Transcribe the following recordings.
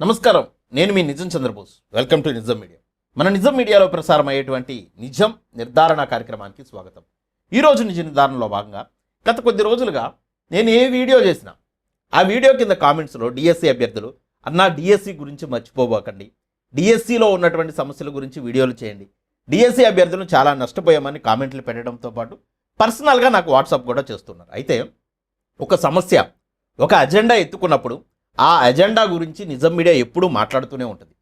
నమస్కారం. నేను మీ Nijam Chandrabose. Welcome to Nijam media మన నిజం మీడియాలో ప్రసారం అయ్యేటువంటి నిజం నిర్ధారణ కార్యక్రమానికి స్వాగతం. ఈరోజు నిజ నిర్ధారణలో భాగంగా గత కొద్ది రోజులుగా నేను ఏ వీడియో చేసినా ఆ వీడియో కింద కామెంట్స్లో డిఎస్సి అభ్యర్థులు అన్నా డిఎస్సి గురించి మర్చిపోబోకండి. డిఎస్సిలో ఉన్నటువంటి సమస్యల గురించి వీడియోలు చేయండి. డిఎస్సి అభ్యర్థులు చాలా నష్టపోయామని కామెంట్లు పెట్టడంతో పాటు పర్సనల్గా నాకు వాట్సాప్ కూడా చేస్తున్నారు. అయితే ఒక సమస్య ఒక అజెండా ఎత్తుకున్నప్పుడు ఆ అజెండా గురించి నిజం మీడియా ఎప్పుడూ మాట్లాడుతూనే ఉంటుంది.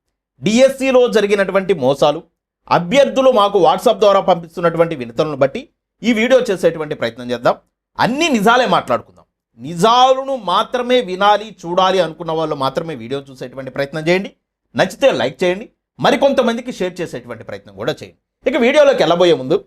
డిఎస్సిలో జరిగినటువంటి మోసాలు అభ్యర్థులు మాకు వాట్సాప్ ద్వారా పంపిస్తున్నటువంటి వినతులను బట్టి ఈ వీడియో చేసేటువంటి ప్రయత్నం చేద్దాం. అన్ని నిజాలే మాట్లాడుకుందాం. నిజాలను మాత్రమే వినాలి చూడాలి అనుకున్న వాళ్ళు మాత్రమే వీడియో చూసేటువంటి ప్రయత్నం చేయండి. నచ్చితే లైక్ చేయండి. మరికొంతమందికి షేర్ చేసేటువంటి ప్రయత్నం కూడా చేయండి. ఇక వీడియోలోకి వెళ్ళబోయే ముందు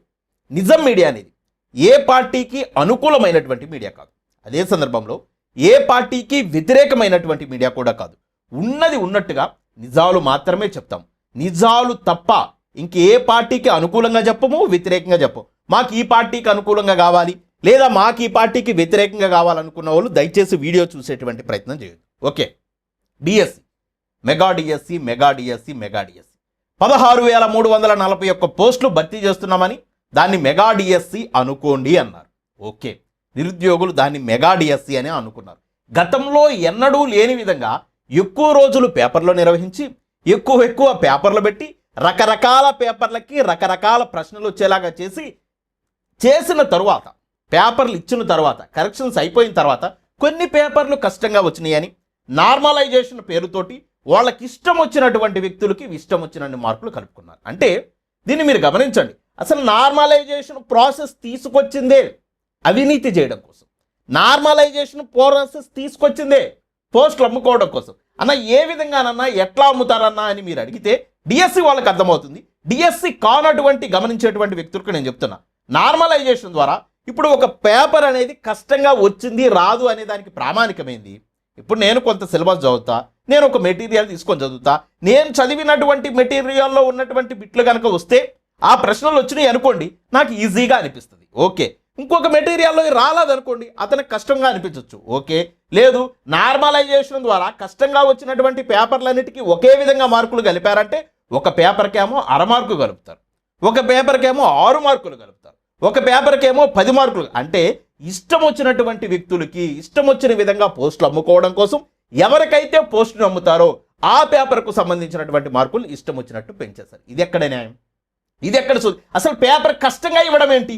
నిజం మీడియా అనేది ఏ పార్టీకి అనుకూలమైనటువంటి మీడియా కాదు. అదే సందర్భంలో ఏ పార్టీకి వ్యతిరేకమైనటువంటి మీడియా కూడా కాదు. ఉన్నది ఉన్నట్టుగా నిజాలు మాత్రమే చెప్తాం. నిజాలు తప్ప ఇంకే పార్టీకి అనుకూలంగా చెప్పము వ్యతిరేకంగా చెప్పము. మాకు ఈ పార్టీకి అనుకూలంగా కావాలి లేదా మాకు ఈ పార్టీకి వ్యతిరేకంగా కావాలనుకున్న వాళ్ళు దయచేసి వీడియో చూసేటువంటి ప్రయత్నం చేయదు okay. DSC. Mega DSC mega DSC mega DSC. పదహారు వేల మూడు వందల నలభై ఒక్క పోస్టులు భర్తీ చేస్తున్నామని దాన్ని మెగా డిఎస్సి అనుకోండి అన్నారు. ఓకే. నిరుద్యోగులు దాన్ని మెగా డిఎస్సి అని అనుకున్నారు. గతంలో ఎన్నడూ లేని విధంగా ఎక్కువ రోజులు పేపర్లో నిర్వహించి ఎక్కువ ఎక్కువ పేపర్లు పెట్టి రకరకాల పేపర్లకి రకరకాల ప్రశ్నలు వచ్చేలాగా చేసి చేసిన తరువాత పేపర్లు ఇచ్చిన తర్వాత కరెక్షన్స్ అయిపోయిన తర్వాత కొన్ని పేపర్లు కష్టంగా వచ్చినాయని నార్మలైజేషన్ పేరుతోటి వాళ్ళకి ఇష్టం వచ్చినటువంటి వ్యక్తులకి ఇష్టం వచ్చినన్ని మార్కులు కలుపుకున్నారు. అంటే దీన్ని మీరు గమనించండి. అసలు నార్మలైజేషన్ ప్రాసెస్ తీసుకొచ్చిందే అవినీతి చేయడం కోసం. నార్మలైజేషన్ ప్రోసెస్ తీసుకొచ్చిందే పోస్టులు అమ్ముకోవడం కోసం. అన్న ఏ విధంగానన్నా ఎట్లా అమ్ముతారన్నా అని మీరు అడిగితే డిఎస్సి వాళ్ళకి అర్థమవుతుంది. డిఎస్సి కానటువంటి గమనించేటువంటి వ్యక్తులకు నేను చెప్తున్నా. నార్మలైజేషన్ ద్వారా ఇప్పుడు ఒక పేపర్ అనేది కష్టంగా వచ్చింది రాదు అనే దానికి ప్రామాణికమైంది. ఇప్పుడు నేను కొంత సిలబస్ చదువుతా నేను ఒక మెటీరియల్ తీసుకొని చదువుతా నేను చదివినటువంటి మెటీరియల్లో ఉన్నటువంటి బిట్లు కనుక వస్తే ఆ ప్రశ్నలు వచ్చినాయి అనుకోండి నాకు ఈజీగా అనిపిస్తుంది. ఓకే. ఇంకొక మెటీరియల్లో రాలేదనుకోండి అతనికి కష్టంగా అనిపించవచ్చు ఓకే? లేదు నార్మలైజేషన్ ద్వారా కష్టంగా వచ్చినటువంటి పేపర్లన్నిటికీ ఒకే విధంగా మార్కులు కలిపారంటే ఒక పేపర్కేమో అర మార్కు కలుపుతారు. ఒక పేపర్కేమో ఆరు మార్కులు కలుపుతారు. ఒక పేపర్కేమో పది మార్కులు. అంటే ఇష్టం వచ్చినటువంటి వ్యక్తులకి ఇష్టం వచ్చిన విధంగా పోస్టులు అమ్ముకోవడం కోసం ఎవరికైతే పోస్టులు అమ్ముతారో ఆ పేపర్కు సంబంధించినటువంటి మార్కులు ఇష్టం వచ్చినట్టు పెంచేస్తారు ఇది ఎక్కడ న్యాయం? ఇది ఎక్కడ అసలు పేపర్ కష్టంగా ఇవ్వడం ఏంటి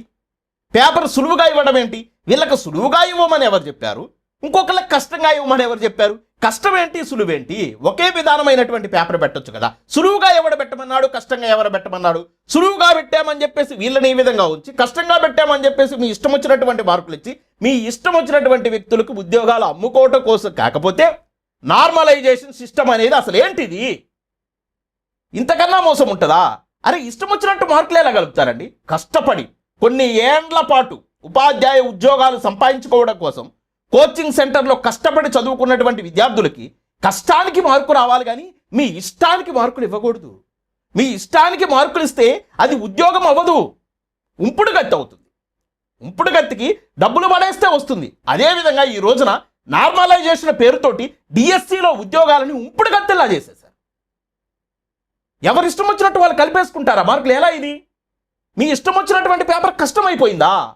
పేపర్ సులువుగా ఇవ్వడం ఏంటి? వీళ్ళకి సులువుగా ఇవ్వమని ఎవరు చెప్పారు? ఇంకొకళ్ళకి కష్టంగా ఇవ్వమని ఎవరు చెప్పారు? కష్టం ఏంటి? సులువేంటి ఒకే విధానమైనటువంటి పేపర్ పెట్టొచ్చు కదా. సులువుగా ఎవడ పెట్టమన్నాడు? కష్టంగా ఎవరు పెట్టమన్నాడు? సులువుగా పెట్టామని చెప్పేసి వీళ్ళని ఈ విధంగా ఉంచి కష్టంగా పెట్టామని చెప్పేసి మీ ఇష్టం వచ్చినటువంటి మార్కులు ఇచ్చి మీ ఇష్టం వచ్చినటువంటి వ్యక్తులకు ఉద్యోగాలు అమ్ముకోవటం కోసం కాకపోతే నార్మలైజేషన్ సిస్టమ్ అనేది అసలు ఏంటిది? ఇంతకన్నా మోసం ఉంటుందా? అరే ఇష్టం వచ్చినట్టు మార్కులు ఎలా కలుపుతారండి? కష్టపడి. కొన్ని ఏండ్ల పాటు ఉపాధ్యాయ ఉద్యోగాలు సంపాదించుకోవడం కోసం కోచింగ్ సెంటర్లో కష్టపడి చదువుకున్నటువంటి విద్యార్థులకి కష్టానికి మార్కు రావాలి కానీ మీ ఇష్టానికి మార్కులు ఇవ్వకూడదు. మీ ఇష్టానికి మార్కులు ఇస్తే అది ఉద్యోగం అవ్వదు. ఉంపుడు గత్తి అవుతుంది. ఉంపుడు గత్తికి డబ్బులు పడేస్తే వస్తుంది. అదేవిధంగా ఈ రోజున నార్మలైజేషన్ పేరుతోటి డిఎస్సిలో ఉద్యోగాలని ఉంపుడు గత్తిలా చేసేసారు ఎవరిష్టం వచ్చినట్టు వాళ్ళు కలిపేసుకుంటారా? మార్కులు ఎలా ఇది మీ ఇష్టం వచ్చినటువంటి పేపర్ కష్టమైపోయిందా?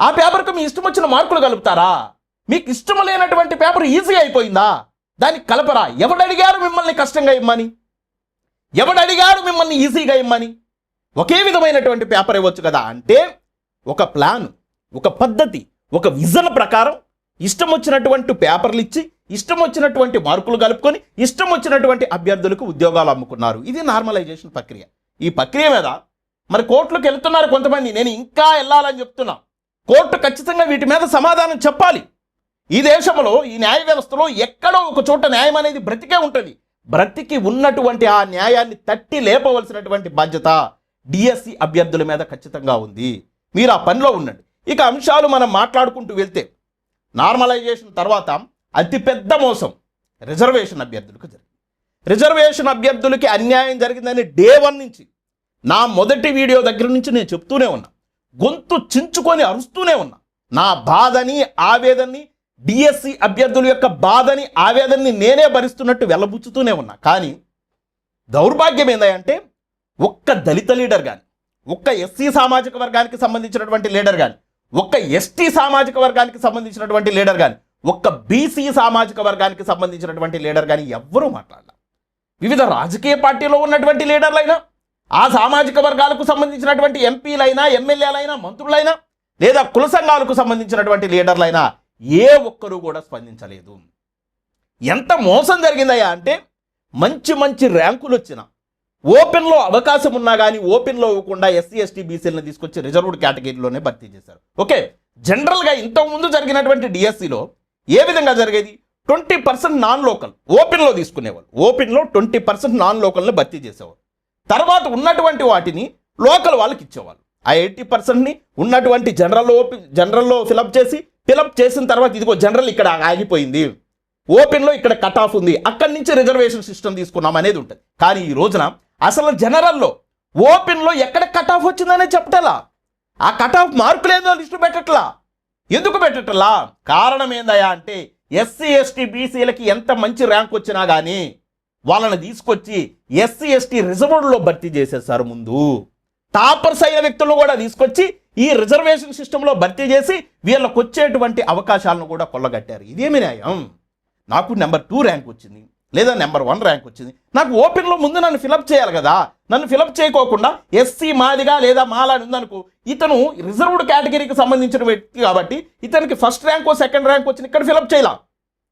ఆ పేపర్కు మీ ఇష్టం వచ్చిన మార్కులు కలుపుతారా? మీకు ఇష్టం లేనటువంటి పేపర్ ఈజీ అయిపోయిందా? దానికి కలపరా. ఎవడు అడిగారు మిమ్మల్ని కష్టంగా ఇమ్మని? ఎవడు అడిగారు మిమ్మల్ని ఈజీగా ఇమ్మని? ఒకే విధమైనటువంటి పేపర్ ఇవ్వచ్చు కదా. అంటే ఒక ప్లాన్ ఒక పద్ధతి ఒక విజన్ ప్రకారం ఇష్టం వచ్చినటువంటి పేపర్లు ఇచ్చి ఇష్టం వచ్చినటువంటి మార్కులు కలుపుకొని ఇష్టం వచ్చినటువంటి అభ్యర్థులకు ఉద్యోగాలు అమ్ముకున్నారు. ఇది నార్మలైజేషన్ ప్రక్రియ. ఈ ప్రక్రియ మీద మరి కోర్టులకు వెళ్తున్నారు కొంతమంది. నేను ఇంకా వెళ్ళాలని చెప్తున్నా. కోర్టు ఖచ్చితంగా వీటి మీద సమాధానం చెప్పాలి. ఈ దేశంలో ఈ న్యాయ వ్యవస్థలో ఎక్కడో ఒక చోట న్యాయం అనేది బ్రతికే ఉంటుంది. బ్రతికి ఉన్నటువంటి ఆ న్యాయాన్ని తట్టి లేపవలసినటువంటి బాధ్యత డిఎస్సి అభ్యర్థుల మీద ఖచ్చితంగా ఉంది. మీరు ఆ పనిలో ఉండండి. ఇక అంశాలు మనం మాట్లాడుకుంటూ వెళ్తే నార్మలైజేషన్ తర్వాత అతిపెద్ద మోసం రిజర్వేషన్ అభ్యర్థులకు జరిగింది. రిజర్వేషన్ అభ్యర్థులకి అన్యాయం జరిగిందని డే వన్ నుంచి నా మొదటి వీడియో దగ్గర నుంచి నేను చెప్తూనే ఉన్నా. గొంతు చించుకొని అరుస్తూనే ఉన్నా. నా బాధని ఆవేదనని డిఎస్సి అభ్యర్థుల యొక్క బాధని ఆవేదనని నేనే భరిస్తున్నట్టు వెళ్ళబుచ్చుతూనే ఉన్నా. కానీ దౌర్భాగ్యం ఏందంటే ఒక్క దళిత లీడర్ కానీ ఒక్క ఎస్సీ సామాజిక వర్గానికి సంబంధించినటువంటి లీడర్ కానీ ఒక్క ఎస్టీ సామాజిక వర్గానికి సంబంధించినటువంటి లీడర్ కానీ ఒక్క బీసీ సామాజిక వర్గానికి సంబంధించినటువంటి లీడర్ కానీ ఎవ్వరూ మాట్లాడాల. వివిధ రాజకీయ పార్టీలో ఉన్నటువంటి లీడర్లైనా ఆ సామాజిక వర్గాలకు సంబంధించినటువంటి ఎంపీలైనా ఎమ్మెల్యేలైనా మంత్రులైనా లేదా కుల సంఘాలకు సంబంధించినటువంటి లీడర్లైనా ఏ ఒక్కరూ కూడా స్పందించలేదు. ఎంత మోసం జరిగిందయ్యా అంటే మంచి మంచి ర్యాంకులు వచ్చిన ఓపెన్లో అవకాశం ఉన్నా కానీ ఓపెన్లో ఇవ్వకుండా ఎస్సీ ఎస్టీ బీసీలను తీసుకొచ్చి రిజర్వ్డ్ కేటగిరీలోనే భర్తీ చేశారు. ఓకే జనరల్గా ఇంతకుముందు జరిగినటువంటి డిఎస్సిలో ఏ విధంగా జరిగేది? ట్వంటీ పర్సెంట్ నాన్ లోకల్ ఓపెన్లో తీసుకునేవాళ్ళు. ఓపెన్లో ట్వంటీ పర్సెంట్ నాన్ లోకల్ని భర్తీ చేసేవాళ్ళు. తర్వాత ఉన్నటువంటి వాటిని లోకల్ వాళ్ళకి ఇచ్చేవాళ్ళు. ఆ ఎయిటీ పర్సెంట్ని ఉన్నటువంటి జనరల్ జనరల్లో ఫిలప్ చేసి ఫిలప్ చేసిన తర్వాత ఇదిగో జనరల్ ఇక్కడ ఆగిపోయింది. ఓపెన్లో ఇక్కడ కట్ ఆఫ్ ఉంది. అక్కడి నుంచి రిజర్వేషన్ సిస్టమ్ తీసుకున్నాం అనేది ఉంటుంది. కానీ ఈ రోజున అసలు జనరల్లో ఓపెన్లో ఎక్కడ కట్ ఆఫ్ వచ్చిందనే చెప్పటలా? ఆ కట్ ఆఫ్ మార్కులేదో లిస్టు పెట్టట్లా? ఎందుకు పెట్టట్లా? కారణం ఏందయ్యా అంటే ఎస్సీ ఎస్టీ బీసీలకి ఎంత మంచి ర్యాంక్ వచ్చినా కానీ వాళ్ళని తీసుకొచ్చి ఎస్సీ ఎస్టీ రిజర్వ్డ్లో భర్తీ చేసేసారు ముందు. టాపర్స్ అయిన వ్యక్తులను కూడా తీసుకొచ్చి ఈ రిజర్వేషన్ సిస్టంలో భర్తీ చేసి వీళ్ళకు వచ్చేటువంటి అవకాశాలను కూడా కొల్లగట్టారు. ఇదేమి న్యాయం? నాకు నెంబర్ టూ ర్యాంక్ వచ్చింది లేదా నెంబర్ వన్ ర్యాంక్ వచ్చింది. నాకు ఓపెన్లో ముందు నన్ను ఫిలప్ చేయాలి కదా. నన్ను ఫిలప్ చేయకోకుండా ఎస్సీ మాదిగా లేదా మాలా అని ఉందనుకో ఇతను రిజర్వ్డ్ కేటగిరీకి సంబంధించిన వ్యక్తి కాబట్టి ఇతనికి ఫస్ట్ ర్యాంకో సెకండ్ ర్యాంక్ వచ్చింది ఇక్కడ ఫిలప్ చేయాల?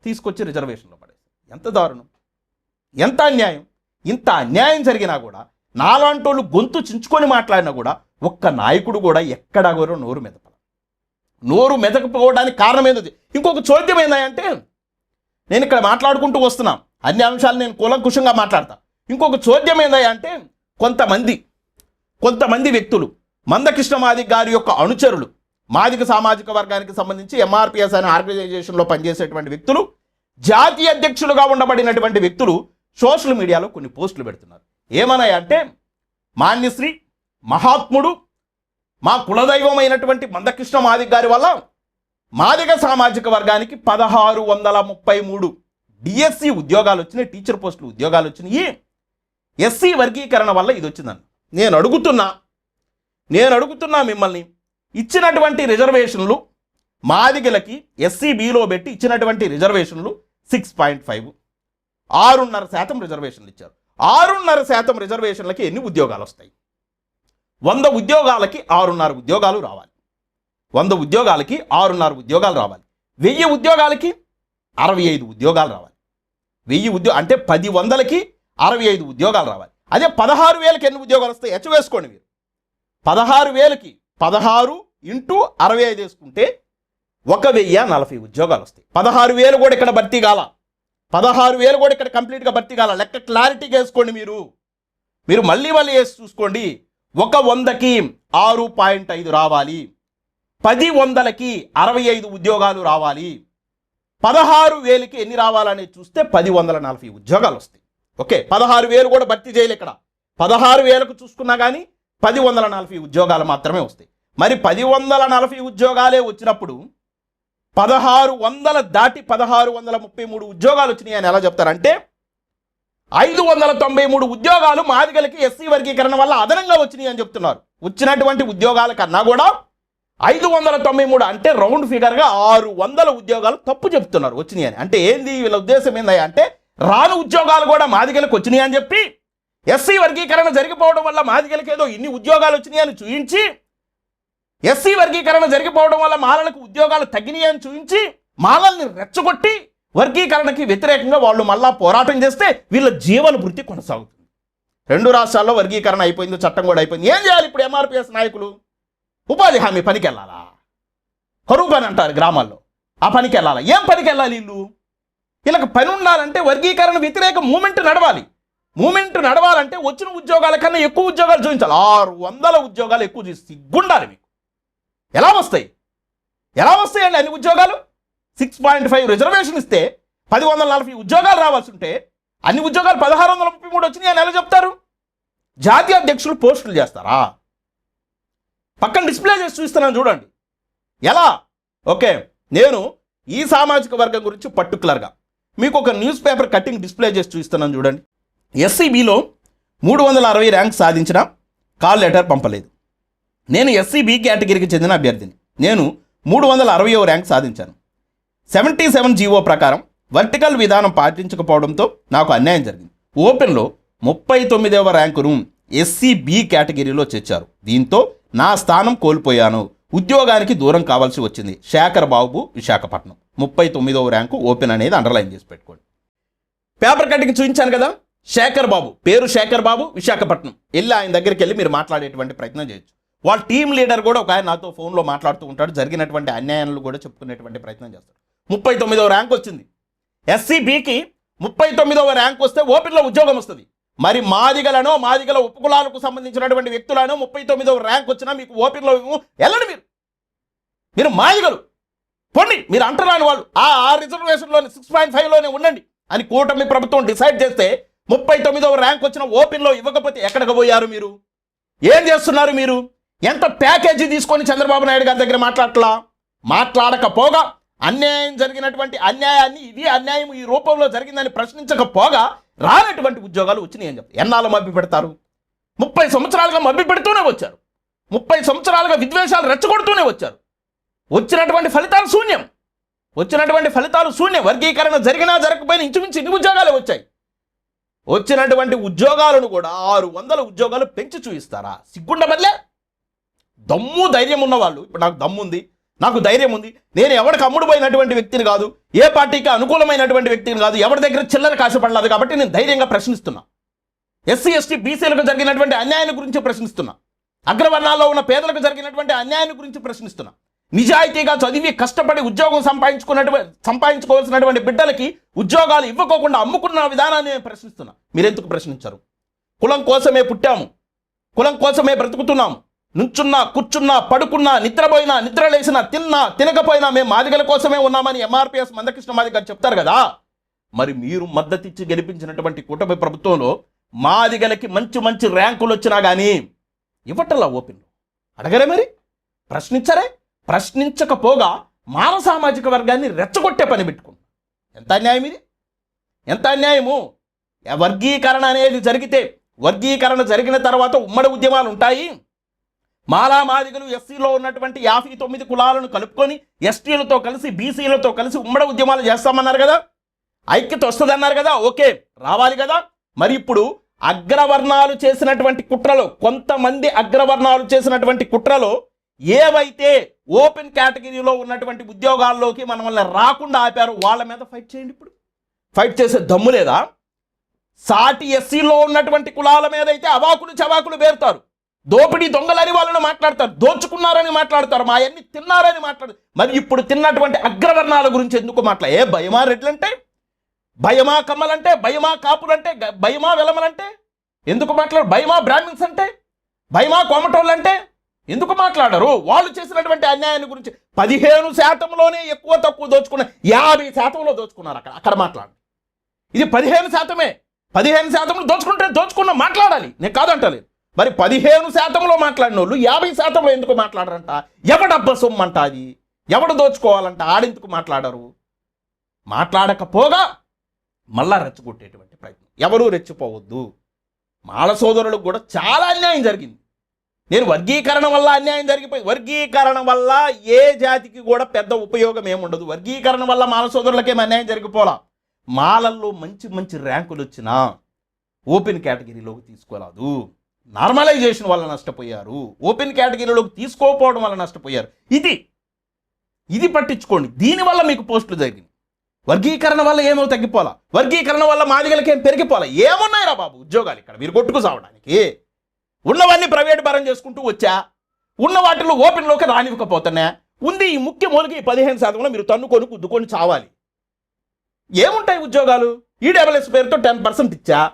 తీసుకొచ్చి రిజర్వేషన్లో పడేసి ఎంత దారుణం. ఎంత అన్యాయం? ఇంత అన్యాయం జరిగినా కూడా నాలాంటోళ్ళు గొంతు చించుకొని మాట్లాడినా కూడా ఒక్క నాయకుడు కూడా ఎక్కడా కూడా నోరు మెదపల నోరు మెదకపోవడానికి కారణం ఏంటది ఇంకొక చోద్యం ఏందంటే నేను ఇక్కడ మాట్లాడుకుంటూ వస్తున్నా. అన్ని అంశాలు నేను కూలంకుషంగా మాట్లాడతా. ఇంకొక చోద్యం ఏందంటే కొంతమంది కొంతమంది వ్యక్తులు మందకృష్ణ మాదిక్ గారి యొక్క అనుచరులు మాదిక సామాజిక వర్గానికి సంబంధించి ఎంఆర్పిఎస్ అనే ఆర్గనైజేషన్లో పనిచేసేటువంటి వ్యక్తులు జాతీయ అధ్యక్షులుగా ఉండబడినటువంటి వ్యక్తులు సోషల్ మీడియాలో కొన్ని పోస్టులు పెడుతున్నారు. ఏమన్నాయి అంటే మాన్యశ్రీ మహాత్ముడు మా కులదైవమైనటువంటి మందకృష్ణ మాదిక్ గారి వల్ల మాదిగ సామాజిక వర్గానికి పదహారు వందల ముప్పై మూడు డిఎస్సి ఉద్యోగాలు వచ్చినాయి టీచర్ పోస్టులు ఉద్యోగాలు వచ్చినాయి. ఎస్సీ వర్గీకరణ వల్ల ఇది వచ్చిందని నేను అడుగుతున్నా నేను అడుగుతున్నా మిమ్మల్ని ఇచ్చినటువంటి రిజర్వేషన్లు మాదిగలకి ఎస్సీబీలో పెట్టి ఇచ్చినటువంటి రిజర్వేషన్లు సిక్స్ పాయింట్ ఫైవ్ ఆరున్నర శాతం రిజర్వేషన్లు ఇచ్చారు. ఆరున్నర శాతం రిజర్వేషన్లకి ఎన్ని ఉద్యోగాలు వస్తాయి? వంద ఉద్యోగాలకి ఆరున్నర ఉద్యోగాలు రావాలి. వంద ఉద్యోగాలకి ఆరున్నర ఉద్యోగాలు రావాలి. వెయ్యి ఉద్యోగాలకి అరవై ఐదు ఉద్యోగాలు రావాలి. వెయ్యి ఉద్యోగ అంటే పది వందలకి అరవై ఐదు ఉద్యోగాలు రావాలి. అదే పదహారు వేలకి ఎన్ని ఉద్యోగాలు వస్తాయి? హెచ్చు వేసుకోండి మీరు. పదహారు వేలకి పదహారు ఇంటూ అరవై ఐదు వేసుకుంటే ఒక వెయ్యి నలభై ఉద్యోగాలు వస్తాయి. పదహారు వేలు కూడా ఇక్కడ భర్తీ కాల. పదహారు వేలు కూడా ఇక్కడ కంప్లీట్గా భర్తీ కాల. లెక్క క్లారిటీగా వేసుకోండి మీరు. మీరు మళ్ళీ మళ్ళీ వేసి చూసుకోండి. ఒక వందకి ఆరు పాయింట్ ఐదు రావాలి. పది వందలకి అరవై ఐదు ఉద్యోగాలు రావాలి. పదహారు వేలకి ఎన్ని రావాలని చూస్తే పది వందల నలభై ఉద్యోగాలు వస్తాయి. ఓకే పదహారు వేలు కూడా భర్తీ చేయలే ఇక్కడ. పదహారు వేలకు చూసుకున్నా కానీ పది వందల నలభై ఉద్యోగాలు మాత్రమే వస్తాయి. మరి పది వందల నలభై ఉద్యోగాలే వచ్చినప్పుడు పదహారు వందల దాటి పదహారు వందల ముప్పై మూడు ఉద్యోగాలు వచ్చినాయి అని ఎలా చెప్తారంటే ఐదు వందల తొంభై మూడు ఉద్యోగాలు మాదిగలకి ఎస్సీ వర్గీకరణ వల్ల అదనంగా వచ్చినాయి అని చెప్తున్నారు. వచ్చినటువంటి ఉద్యోగాల కన్నా కూడా ఐదు వందల తొంభై మూడు అంటే రౌండ్ ఫిగర్గా ఆరు వందల ఉద్యోగాలు తప్పు చెప్తున్నారు వచ్చినాయి అని. అంటే ఏంది వీళ్ళ ఉద్దేశం ఏందయ్యా అంటే రాను ఉద్యోగాలు కూడా మాదిగలకు వచ్చినాయి అని చెప్పి ఎస్సీ వర్గీకరణ జరిగిపోవడం వల్ల మాదిగలకి ఏదో ఇన్ని ఉద్యోగాలు వచ్చినాయి అని చూయించి ఎస్సీ వర్గీకరణ జరిగిపోవడం వల్ల మాలలకు ఉద్యోగాలు తగ్గినాయి అని చూపించి మాలల్ని రెచ్చగొట్టి వర్గీకరణకి వ్యతిరేకంగా వాళ్ళు మళ్ళా పోరాటం చేస్తే వీళ్ళ జీవన వృత్తి కొనసాగుతుంది. రెండు రాష్ట్రాల్లో వర్గీకరణ అయిపోయింది చట్టం కూడా అయిపోయింది. ఏం చేయాలి ఇప్పుడు ఎంఆర్పిఎస్ నాయకులు? ఉపాధి హామీ పనికి వెళ్ళాలా కరువు పని అంటారు గ్రామాల్లో. ఆ పనికి వెళ్ళాలా ఏం పనికి వెళ్ళాలి వీళ్ళు? వీళ్ళకి పని ఉండాలంటే వర్గీకరణ వ్యతిరేక మూమెంట్ నడవాలి. మూమెంట్ నడవాలంటే వచ్చిన ఉద్యోగాల కన్నా ఎక్కువ ఉద్యోగాలు చూపించాలి ఆరు వందల ఉద్యోగాలు ఎక్కువ చూసి సిగ్గుండాలి మీకు. ఎలా వస్తాయి? ఎలా వస్తాయండి అన్ని ఉద్యోగాలు? సిక్స్ పాయింట్ ఫైవ్ రిజర్వేషన్ ఇస్తే పది వందల నలభై ఉద్యోగాలు రావాల్సి ఉంటే అన్ని ఉద్యోగాలు పదహారు వందల ముప్పై మూడు వచ్చినాయి అని ఎలా చెప్తారు? జాతీయ అధ్యక్షులు పోస్టులు చేస్తారా? పక్కన డిస్ప్లే చేసి చూస్తున్నాను చూడండి. ఎలా? ఓకే నేను ఈ సామాజిక వర్గం గురించి పర్టికులర్గా మీకు ఒక న్యూస్ పేపర్ కటింగ్ డిస్ప్లే చేసి చూస్తున్నాను చూడండి. ఎస్సీబీలో మూడు వందల అరవై ర్యాంక్ సాధించిన కాల్ లెటర్ పంపలేదు. నేను ఎస్సీబీ కేటగిరీకి చెందిన అభ్యర్థిని. నేను మూడు వందల అరవయో ర్యాంక్ సాధించాను. సెవెంటీ సెవెన్ జీవో ప్రకారం వర్టికల్ విధానం పాటించకపోవడంతో నాకు అన్యాయం జరిగింది. ఓపెన్లో ముప్పై తొమ్మిదవ ర్యాంకును ఎస్సీ బి కేటగిరీలో చేర్చారు. దీంతో నా స్థానం కోల్పోయాను. ఉద్యోగానికి దూరం కావాల్సి వచ్చింది. శేఖర్ బాబు విశాఖపట్నం. ముప్పై తొమ్మిదవ ర్యాంకు ఓపెన్ అనేది అండర్లైన్ చేసి పెట్టుకోండి. పేపర్ కట్టింగ్ చూపించాను కదా. శేఖర్ బాబు పేరు శేఖర్ బాబు విశాఖపట్నం. వెళ్ళి ఆయన దగ్గరికి వెళ్ళి మీరు మాట్లాడేటువంటి ప్రయత్నం చేయొచ్చు. వాళ్ళ టీం లీడర్ కూడా ఒక ఆయన నాతో ఫోన్లో మాట్లాడుతూ ఉంటాడు. జరిగినటువంటి అన్యాయాలను కూడా చెప్పుకునేటువంటి ప్రయత్నం చేస్తాడు. ముప్పై తొమ్మిదవ ర్యాంక్ వచ్చింది. ఎస్సీబీకి ముప్పై తొమ్మిదవ ర్యాంక్ వస్తే ఓపెన్లో ఉద్యోగం వస్తుంది. మరి మాదిగలను మాదిగల ఉపకులాలకు సంబంధించినటువంటి వ్యక్తులను ముప్పై తొమ్మిదవ ర్యాంక్ వచ్చినా మీకు ఓపెన్లో వెళ్ళండి మీరు. మీరు మాదిగలు. పొండి. మీరు అంటరాని వాళ్ళు. ఆ ఆ రిజర్వేషన్లోని సిక్స్ పాయింట్ ఫైవ్లోనే ఉండండి అని కూటమి ప్రభుత్వం డిసైడ్ చేస్తే ముప్పై తొమ్మిదవ ర్యాంక్ వచ్చిన ఓపెన్లో ఇవ్వకపోతే ఎక్కడికి పోయారు మీరు? ఏం చేస్తున్నారు మీరు? ఎంత ప్యాకేజీ తీసుకొని చంద్రబాబు నాయుడు గారి దగ్గర మాట్లాడట్లా? మాట్లాడకపోగా అన్యాయం జరిగినటువంటి అన్యాయాన్ని ఇది అన్యాయం ఈ రూపంలో జరిగిందని ప్రశ్నించకపోగా రానటువంటి ఉద్యోగాలు వచ్చినాయి అని చెప్పి ఎన్నాళ్ళు మభ్య పెడతారు? ముప్పై సంవత్సరాలుగా మభ్య పెడుతూనే వచ్చారు. ముప్పై సంవత్సరాలుగా విద్వేషాలు రెచ్చగొడుతూనే వచ్చారు. వచ్చినటువంటి ఫలితాలు శూన్యం. వచ్చినటువంటి ఫలితాలు శూన్యం. వర్గీకరణ జరిగినా జరగకపోయినా ఇంచుమించు ఇన్ని ఉద్యోగాలే వచ్చాయి. వచ్చినటువంటి ఉద్యోగాలను కూడా ఆరు వందల ఉద్యోగాలు పెంచి చూపిస్తారా? సిగ్గుండ మళ్ళీ దమ్ము ధైర్యం ఉన్నవాళ్ళు. ఇప్పుడు నాకు దమ్ము ఉంది నాకు ధైర్యం ఉంది. నేను ఎవరికి అమ్ముడు పోయినటువంటి వ్యక్తిని కాదు ఏ పార్టీకి అనుకూలమైనటువంటి వ్యక్తిని కాదు ఎవరి దగ్గర చిల్లర కాశపడలేదు కాబట్టి నేను ధైర్యంగా ప్రశ్నిస్తున్నా. ఎస్సీ ఎస్టీ బీసీలకు జరిగినటువంటి అన్యాయాన్ని గురించి ప్రశ్నిస్తున్నా. అగ్రవర్ణాల్లో ఉన్న పేదలకు జరిగినటువంటి అన్యాయాన్ని గురించి ప్రశ్నిస్తున్నా. నిజాయితీగా చదివి కష్టపడి ఉద్యోగం సంపాదించుకున్నటువంటి సంపాదించుకోవాల్సినటువంటి బిడ్డలకి ఉద్యోగాలు ఇవ్వకోకుండా అమ్ముకున్న విధానాన్ని నేను ప్రశ్నిస్తున్నా. మీరెందుకు ప్రశ్నించరు? కులం కోసమే పుట్టాము. కులం కోసమే బ్రతుకుతున్నాము. నుంచున్నా కూర్చున్నా పడుకున్నా నిద్రపోయినా నిద్రలేసినా తిన్నా తినకపోయినా మేము మాదిగల కోసమే ఉన్నామని ఎంఆర్పిఎస్ మందకృష్ణ మాదిగ గారు చెప్తారు కదా. మరి మీరు మద్దతిచ్చి గెలిపించినటువంటి కూటమి ప్రభుత్వంలో మాదిగలకి మంచి మంచి ర్యాంకులు వచ్చినా కానీ ఇవ్వటల్లా ఓపెన్? అడగరే మరి? ప్రశ్నించరే? ప్రశ్నించకపోగా మానవ సామాజిక వర్గాన్ని రెచ్చగొట్టే పని పెట్టుకుంది ఎంత అన్యాయం ఇది? ఎంత అన్యాయము? వర్గీకరణ అనేది జరిగితే వర్గీకరణ జరిగిన తర్వాత ఉమ్మడి ఉద్యమాలు ఉంటాయి. మాలా మాదిగలు ఎస్సీలో ఉన్నటువంటి యాభై తొమ్మిది కులాలను కలుపుకొని ఎస్టీలతో కలిసి బీసీలతో కలిసి ఉమ్మడి ఉద్యమాలు చేస్తామన్నారు కదా? ఐక్యత వస్తుంది అన్నారు కదా? ఓకే రావాలి కదా? మరి ఇప్పుడు అగ్రవర్ణాలు చేసినటువంటి కుట్రలో కొంతమంది అగ్రవర్ణాలు చేసినటువంటి కుట్రలో ఏవైతే ఓపెన్ కేటగిరీలో ఉన్నటువంటి ఉద్యోగాల్లోకి మనల్ని వల్ల రాకుండా ఆపారు వాళ్ళ మీద ఫైట్ చేయండి ఇప్పుడు. ఫైట్ చేసే దమ్ము లేదా? సాటి ఎస్సీలో ఉన్నటువంటి కులాల మీద అయితే అవాకులు చవాకులు పేరుతారు. దోపిడీ దొంగలని వాళ్ళని మాట్లాడతారు. దోచుకున్నారని మాట్లాడతారు. మా అన్ని తిన్నారని మాట్లాడు మరి ఇప్పుడు తిన్నటువంటి అగ్రవర్ణాల గురించి ఎందుకు మాట్లా? ఏ భయమా రెడ్లంటే? భయమా కమ్మలంటే భయమా కాపులంటే? భయమా వెలమలంటే? ఎందుకు మాట్లాడు భయమా బ్రాహ్మిన్స్ అంటే? భయమా కోమటోళ్ళంటే? ఎందుకు మాట్లాడరు? వాళ్ళు చేసినటువంటి అన్యాయాన్ని గురించి పదిహేను శాతంలోనే ఎక్కువ తక్కువ దోచుకున్న యాభై శాతంలో దోచుకున్నారు అక్కడ. అక్కడ మాట్లాడు. ఇది పదిహేను శాతమే. పదిహేను శాతంలో దోచుకుంటే దోచుకున్న మాట్లాడాలి. నేను కాదంటలేదు. మరి పదిహేను శాతంలో మాట్లాడిన వాళ్ళు యాభై శాతంలో ఎందుకు మాట్లాడరంట? ఎవడబ్బ సొమ్మంట అది? ఎవడు దోచుకోవాలంట? ఆడెందుకు మాట్లాడరు? మాట్లాడకపోగా మళ్ళా రెచ్చగొట్టేటువంటి ప్రయత్నం. ఎవరూ రెచ్చిపోవద్దు. మాల సోదరులకు కూడా చాలా అన్యాయం జరిగింది. నేను వర్గీకరణ వల్ల అన్యాయం జరిగిపోయింది. వర్గీకరణ వల్ల ఏ జాతికి కూడా పెద్ద ఉపయోగం ఏముండదు వర్గీకరణ వల్ల మాల సోదరులకేం అన్యాయం జరిగిపోలా? మాలల్లో మంచి మంచి ర్యాంకులు వచ్చినా ఓపెన్ కేటగిరీలోకి తీసుకోరాదు. నార్మలైజేషన్ వల్ల నష్టపోయారు. ఓపెన్ కేటగిరీలోకి తీసుకోకపోవడం వల్ల నష్టపోయారు. ఇది ఇది పట్టించుకోండి. దీనివల్ల మీకు పోస్టులు జరిగింది వర్గీకరణ వల్ల ఏమో తగ్గిపోలా వర్గీకరణ వల్ల మాదిగలకి ఏం పెరిగిపోలా ఏమున్నాయిరా బాబు? ఉద్యోగాలు ఇక్కడ. మీరు కొట్టుకు సావడానికి. ఉన్నవన్నీ ప్రైవేట్ పరం చేసుకుంటూ వచ్చా? ఉన్న వాటిలో ఓపెన్లోకి రానివ్వకపోతున్నా ఉంది ఈ ముఖ్య మూలకి ఈ పదిహేను శాతంలో మీరు తన్నుకొని కుద్దుకొని చావాలి. ఏముంటాయి ఉద్యోగాలు? ఈడబ్ల్యూఎస్ పేరుతో టెన్ పర్సెంట్ ఇచ్చా?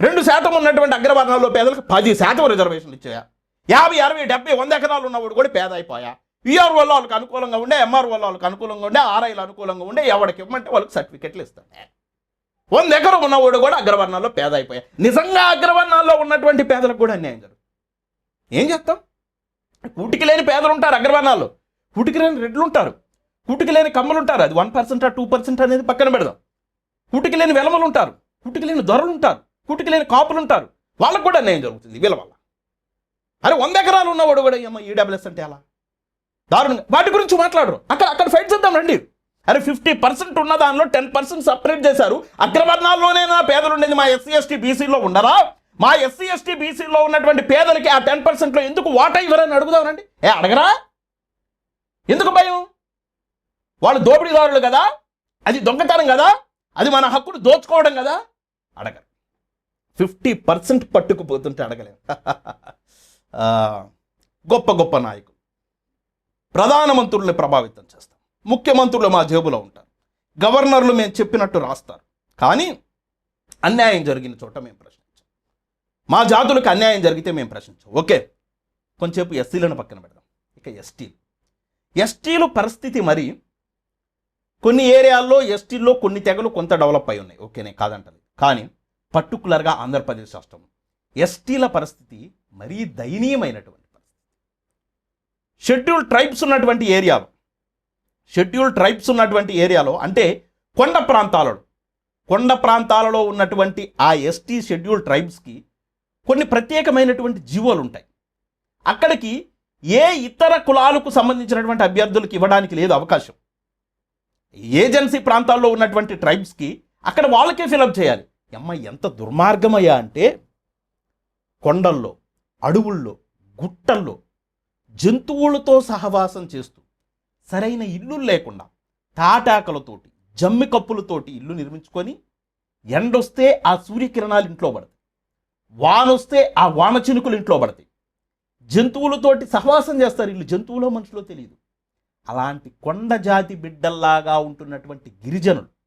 రెండు శాతం ఉన్నటువంటి అగ్రవర్ణాల్లో పేదలకు పది శాతం రిజర్వేషన్లు ఇచ్చాయా? యాభై అరవై డెబ్బై వంద ఎకరాలు ఉన్నవాడు కూడా పేద అయిపోయా ఈఆర్ వల్ల వాళ్ళకి అనుకూలంగా ఉండే ఎంఆర్ వల్ల వాళ్ళకి అనుకూలంగా ఉండే ఆర్ఐలు అనుకూలంగా ఉండే ఎవరికి ఇవ్వమంటే వాళ్ళకి సర్టిఫికెట్లు ఇస్తాను వంద ఎకరం ఉన్నవాడు కూడా అగ్రవర్ణాల్లో పేద అయిపోయా నిజంగా అగ్రవర్ణాల్లో ఉన్నటువంటి పేదలకు కూడా అన్యాయం జరుగుతుంది ఏం చేస్తాం? కూటికి లేని పేదలు ఉంటారు అగ్రవర్ణాల్లో. కూటికి లేని రెడ్లు ఉంటారు. కూటికి లేని కమ్మలు ఉంటారు. అది వన్ పర్సెంట్ టూ పర్సెంట్ అనేది పక్కన పెడదాం. కూటికి లేని వెలమలు ఉంటారు. కూటికి లేని దొరలు ఉంటారు. కూటికి లేని కాపులు ఉంటారు వాళ్ళకు కూడా అన్యాయం జరుగుతుంది వీళ్ళ వల్ల. అరే వంద ఎకరాలు ఉన్నవాడు కూడా ఏమో ఈడబ్ల్యూఎస్ అంటే అలా దారుణంగా. వాటి గురించి మాట్లాడరు. అక్కడ అక్కడ ఫైట్ చేద్దాం రండి. అరే ఫిఫ్టీ పర్సెంట్ ఉన్న దానిలో టెన్ పర్సెంట్ సపరేట్ చేశారు. అగ్రవర్ణాల్లోనే పేదలు ఉండేది మా ఎస్సీ ఎస్టీ బీసీలో ఉండరా మా ఎస్సీ ఎస్టీ బీసీలో ఉన్నటువంటి పేదలకి ఆ టెన్ పర్సెంట్లో ఎందుకు వాటా ఇవ్వరని అడుగుదాం రండి. ఏ అడగరా? ఎందుకు భయం? వాళ్ళు దోపిడీదారులు కదా? అది దొంగతనం కదా? అది మన హక్కును దోచుకోవడం కదా? అడగరు. ఫిఫ్టీ పర్సెంట్ పట్టుకుపోతుంటే అడగలేము గొప్ప గొప్ప నాయకులు. ప్రధానమంత్రుల్ని ప్రభావితం చేస్తాం. ముఖ్యమంత్రులు మా జేబులో ఉంటారు. గవర్నర్లు మేము చెప్పినట్టు రాస్తారు. కానీ అన్యాయం జరిగిన చోట మేము ప్రశ్నించాం. మా జాతులకు అన్యాయం జరిగితే మేము ప్రశ్నించాం. ఓకే కొంచెంసేపు ఎస్సీలను పక్కన పెడదాం. ఇక ఎస్టీలు. ఎస్టీలు పరిస్థితి మరి కొన్ని ఏరియాల్లో ఎస్టీల్లో కొన్ని తెగలు కొంత డెవలప్ అయి ఉన్నాయి. ఓకేనే కాదంటది కానీ పర్టికులర్గా ఆంధ్రప్రదేశ్ రాష్ట్రం. ఎస్టీల పరిస్థితి మరీ దయనీయమైనటువంటి పరిస్థితి. షెడ్యూల్ ట్రైబ్స్ ఉన్నటువంటి ఏరియాలో షెడ్యూల్ ట్రైబ్స్ ఉన్నటువంటి ఏరియాలో అంటే కొండ ప్రాంతాలలో కొండ ప్రాంతాలలో ఉన్నటువంటి ఆ ఎస్టీ షెడ్యూల్ ట్రైబ్స్కి కొన్ని ప్రత్యేకమైనటువంటి జీవోలు ఉంటాయి. అక్కడికి ఏ ఇతర కులాలకు సంబంధించినటువంటి అభ్యర్థులకు ఇవ్వడానికి లేదు అవకాశం. ఏజెన్సీ ప్రాంతాల్లో ఉన్నటువంటి ట్రైబ్స్కి అక్కడ వాళ్ళకే ఫిలప్ చేయాలి. అమ్మ ఎంత దుర్మార్గమయ్యా అంటే కొండల్లో అడవుల్లో గుట్టల్లో జంతువులతో సహవాసం చేస్తూ సరైన ఇల్లు లేకుండా తాటాకలతోటి జమ్మి కప్పులతోటి ఇల్లు నిర్మించుకొని ఎండొస్తే ఆ సూర్యకిరణాలు ఇంట్లో పడతాయి. వానొస్తే ఆ వాన చినుకులు ఇంట్లో పడతాయి. జంతువులతోటి సహవాసం చేస్తారు. ఇల్లు జంతువులో మనుషులో తెలియదు అలాంటి కొండ జాతి బిడ్డల్లాగా ఉంటున్నటువంటి గిరిజనులు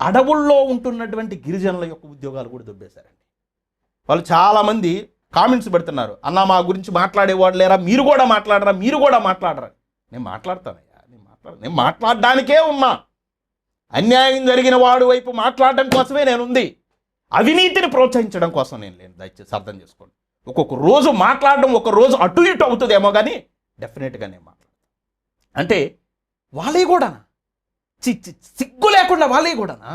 అడవుల్లో ఉంటున్నటువంటి గిరిజనుల యొక్క ఉద్యోగాలు కూడా దొబ్బేశారండి. వాళ్ళు చాలామంది కామెంట్స్ పెడుతున్నారు. అన్న మా గురించి మాట్లాడేవాడు లేరా? మీరు కూడా మాట్లాడరా? మీరు కూడా మాట్లాడరా? నేను మాట్లాడతానయ్యా. నేను మాట్లాడ నేను మాట్లాడడానికే ఉన్నా. అన్యాయం జరిగిన వాడు వైపు మాట్లాడడం కోసమే నేను ఉంది అవినీతిని ప్రోత్సహించడం కోసం నేను లేను. దయచేసి అర్థం చేసుకోండి. ఒక్కొక్క రోజు మాట్లాడడం ఒక రోజు అటు ఇటు అవుతుందేమో కానీ డెఫినెట్గా నేను మాట్లాడతాను. అంటే వాళ్ళే కూడానా? సిగ్గు లేకుండా వాళ్ళే కూడానా?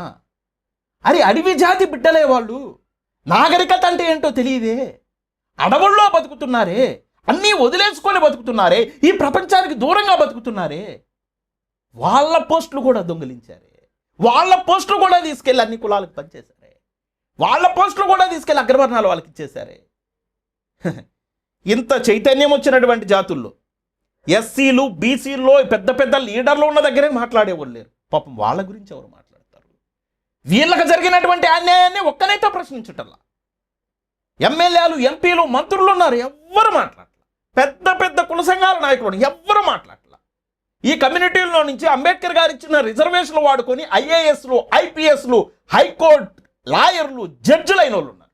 అరే అడవి జాతి బిడ్డలే వాళ్ళు. నాగరికత అంటే ఏంటో తెలియదే. అడవుల్లో బతుకుతున్నారే. అన్నీ వదిలేసుకొని బతుకుతున్నారే. ఈ ప్రపంచానికి దూరంగా బతుకుతున్నారే. వాళ్ళ పోస్టులు కూడా దొంగిలించారే. వాళ్ళ పోస్టులు కూడా తీసుకెళ్ళి అన్ని కులాలకు పనిచేశారే వాళ్ళ పోస్టులు కూడా తీసుకెళ్ళి అగ్రవర్ణాలు వాళ్ళకి ఇచ్చేశారే. ఇంత చైతన్యం వచ్చినటువంటి జాతుల్లో ఎస్సీలు బీసీల్లో పెద్ద పెద్ద లీడర్లు ఉన్న దగ్గరే మాట్లాడేవాళ్ళు లేరు. పాపం వాళ్ళ గురించి ఎవరు మాట్లాడతారు? వీళ్ళకి జరిగినటువంటి అన్యాయాన్ని ఒక్కనైతే ప్రశ్నించటల్లా. ఎమ్మెల్యేలు ఎంపీలు మంత్రులు ఉన్నారు ఎవ్వరు మాట్లాడలే పెద్ద పెద్ద కుల సంఘాల నాయకులు ఎవ్వరు మాట్లాడలే ఈ కమ్యూనిటీల్లో నుంచి అంబేద్కర్ గారు ఇచ్చిన రిజర్వేషన్లు వాడుకొని ఐఏఎస్లు ఐపీఎస్లు హైకోర్టు లాయర్లు జడ్జిలు అయిన వాళ్ళు ఉన్నారు.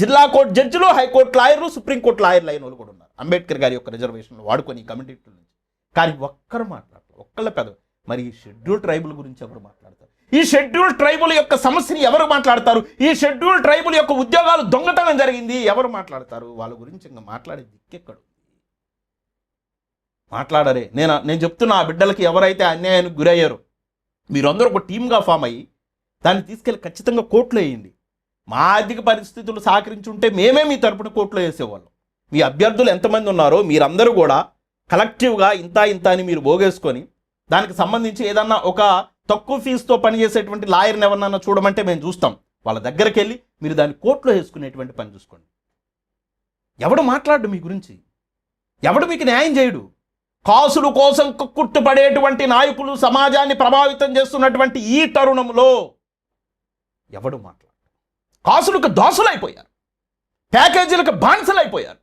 జిల్లా కోర్టు జడ్జిలు హైకోర్టు లాయర్లు సుప్రీంకోర్టు లాయర్లు అయిన వాళ్ళు కూడా ఉన్నారు. అంబేద్కర్ గారి యొక్క రిజర్వేషన్లు వాడుకొని ఈ కమ్యూనిటీ నుంచి. కానీ ఒక్కరు మాట్లాడలేదు ఒక్కళ్ళ పెద్ద మరి ఈ షెడ్యూల్ ట్రైబుల్ గురించి ఎవరు మాట్లాడతారు? ఈ షెడ్యూల్ ట్రైబుల్ యొక్క సమస్యని ఎవరు మాట్లాడతారు? ఈ షెడ్యూల్ ట్రైబుల్ యొక్క ఉద్యోగాలు దొంగతనం జరిగింది ఎవరు మాట్లాడతారు? వాళ్ళ గురించి ఇంకా మాట్లాడే దిక్కెక్కడు. మాట్లాడరే. నేను నేను చెప్తున్నా ఆ బిడ్డలకి ఎవరైతే అన్యాయానికి గురయ్యారో మీరందరూ ఒక టీమ్గా ఫామ్ అయ్యి దాన్ని తీసుకెళ్ళి ఖచ్చితంగా కోర్టులో వేయండి. మా ఆర్థిక పరిస్థితులు సహకరించుంటే మేమే మీ తరపున కోర్టులో వేసేవాళ్ళం. మీ అభ్యర్థులు ఎంతమంది ఉన్నారో మీరందరూ కూడా కలెక్టివ్గా ఇంత ఇంత అని మీరు బోగేసుకొని దానికి సంబంధించి ఏదన్నా ఒక తక్కువ ఫీజుతో పనిచేసేటువంటి లాయర్ని ఎవరినన్నా చూడమంటే మేము చూస్తాం. వాళ్ళ దగ్గరికి వెళ్ళి మీరు దాన్ని కోర్టులో వేసుకునేటువంటి పని చూసుకోండి. ఎవడు మాట్లాడు మీ గురించి? ఎవడు మీకు న్యాయం చేయడు? కాసుల కోసం కుట్టుపడేటువంటి నాయకులు సమాజాన్ని ప్రభావితం చేస్తున్నటువంటి ఈ తరుణంలో ఎవడు మాట్లాడు? కాసులకు దాసులైపోయారు. ప్యాకేజీలకు బానిసలైపోయారు.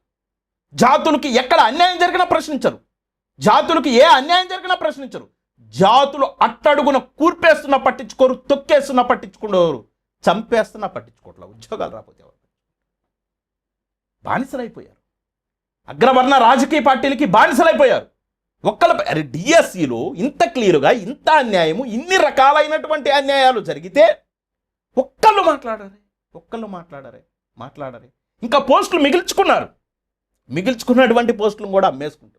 జాతులకి ఎక్కడ అన్యాయం జరిగినా ప్రశ్నించరు. జాతులకు ఏ అన్యాయం జరిగినా ప్రశ్నించరు. జాతులు అట్టడుగున కూర్పేస్తున్నా పట్టించుకోరు తొక్కేస్తున్నా పట్టించుకునేవారు చంపేస్తున్నా పట్టించుకోవట్లేదు ఉద్యోగాలు రాకపోతే ఎవరు? బానిసలైపోయారు. అగ్రవర్ణ రాజకీయ పార్టీలకి బానిసలైపోయారు. ఒక్కల అరే డిఎస్సిలో ఇంత క్లియర్గా ఇంత అన్యాయము ఇన్ని రకాలైనటువంటి అన్యాయాలు జరిగితే ఒక్కళ్ళు మాట్లాడరే. ఒక్కళ్ళు మాట్లాడరే. మాట్లాడరే. ఇంకా పోస్టులు మిగిల్చుకున్నారు. మిగిల్చుకున్నటువంటి పోస్టులు కూడా అమ్మేసుకుంటారు.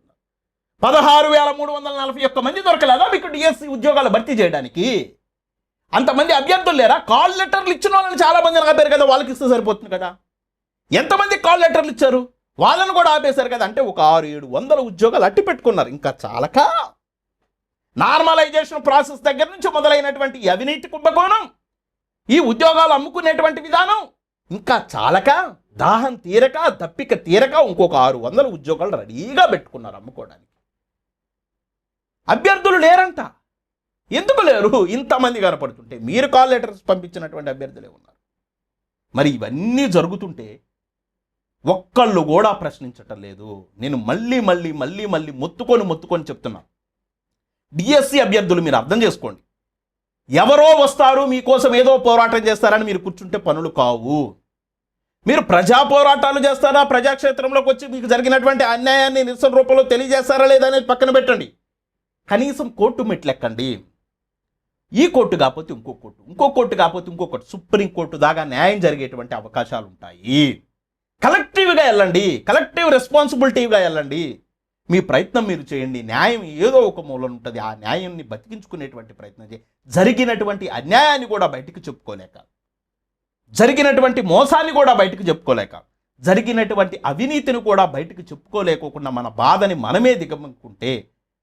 పదహారు వేల మూడు వందల నలభై ఒక్క మంది దొరకలేదా మీకు డిఎస్సి ఉద్యోగాలు భర్తీ చేయడానికి? అంతమంది అభ్యర్థులు లేరా? కాల్ లెటర్లు ఇచ్చిన వాళ్ళని చాలా మందిని ఆపారు కదా వాళ్ళకి ఇస్తే సరిపోతుంది కదా. ఎంతమంది కాల్ లెటర్లు ఇచ్చారు? వాళ్ళని కూడా ఆపేశారు కదా. అంటే ఒక ఆరు ఏడు వందల ఉద్యోగాలు అట్టి పెట్టుకున్నారు. ఇంకా చాలక? నార్మలైజేషన్ ప్రాసెస్ దగ్గర నుంచి మొదలైనటువంటి అవినీతి కుంభకోణం ఈ ఉద్యోగాలు అమ్ముకునేటువంటి విధానం ఇంకా చాలక? దాహం తీరక దప్పిక తీరక ఇంకొక ఆరు వందల ఉద్యోగాలు రెడీగా పెట్టుకున్నారు అమ్ముకోవడానికి. అభ్యర్థులు లేరంట. ఎందుకు లేరు? ఇంతమంది కనపడుతుంటే. మీరు కాల్ లెటర్స్ పంపించినటువంటి అభ్యర్థులే ఉన్నారు. మరి ఇవన్నీ జరుగుతుంటే ఒక్కళ్ళు కూడా ప్రశ్నించటం లేదు. నేను మళ్ళీ మళ్ళీ మళ్ళీ మళ్ళీ మొత్తుకొని మొత్తుకొని చెప్తున్నాను డిఎస్సి అభ్యర్థులు మీరు అర్థం చేసుకోండి. ఎవరో వస్తారు మీకోసం ఏదో పోరాటం చేస్తారని మీరు కూర్చుంటే పనులు కావు. మీరు ప్రజా పోరాటాలు చేస్తారా? ప్రజాక్షేత్రంలోకి వచ్చి మీకు జరిగినటువంటి అన్యాయాన్ని నిరసన రూపంలో తెలియజేస్తారా లేదా అనేది పక్కన పెట్టండి. కనీసం కోర్టు మెట్లెక్కండి. ఈ కోర్టు కాకపోతే ఇంకో కోర్టు ఇంకో కోర్టు కాకపోతే ఇంకో కోర్టు సుప్రీం కోర్టు దాకా న్యాయం జరిగేటువంటి అవకాశాలు ఉంటాయి కలెక్టివ్గా వెళ్ళండి కలెక్టివ్ రెస్పాన్సిబిలిటీగా వెళ్ళండి. మీ ప్రయత్నం మీరు చేయండి న్యాయం ఏదో ఒక మూలన ఉంటుంది ఆ న్యాయాన్ని బతికించుకునేటువంటి ప్రయత్నం చేయండి. జరిగినటువంటి అన్యాయాన్ని కూడా బయటికి చెప్పుకోలేక జరిగినటువంటి మోసాన్ని కూడా బయటకు చెప్పుకోలేక జరిగినటువంటి అవినీతిని కూడా బయటకు చెప్పుకోలేకోకుండా మన బాధని మనమే దిగమనుకుంటే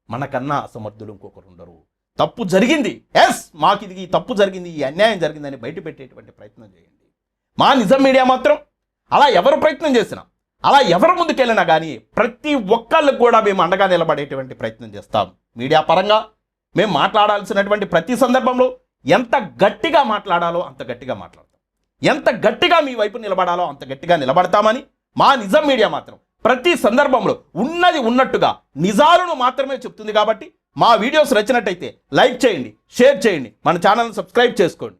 మనకన్నా అసమర్థులు ఇంకొకరు ఉండరు. తప్పు జరిగింది. ఎస్ మాకు ఇది ఈ తప్పు జరిగింది ఈ అన్యాయం జరిగిందని బయట పెట్టేటువంటి ప్రయత్నం చేయండి. మా నిజం మీడియా మాత్రం అలా ఎవరు ప్రయత్నం చేసినా అలా ఎవరు ముందుకెళ్ళినా కానీ ప్రతి ఒక్కళ్ళకు కూడా మేము అండగా నిలబడేటువంటి ప్రయత్నం చేస్తాం. మీడియా పరంగా మేము మాట్లాడాల్సినటువంటి ప్రతి సందర్భంలో ఎంత గట్టిగా మాట్లాడాలో అంత గట్టిగా మాట్లాడతాం. ఎంత గట్టిగా మీ వైపు నిలబడాలో అంత గట్టిగా నిలబడతామని మా నిజం మీడియా మాత్రం ప్రతి సందర్భంలో ఉన్నది ఉన్నట్టుగా నిజాలను మాత్రమే చెప్తుంది కాబట్టి మా వీడియోస్ నచ్చినట్టయితే లైక్ చేయండి షేర్ చేయండి. మన ఛానల్ని సబ్స్క్రైబ్ చేసుకోండి.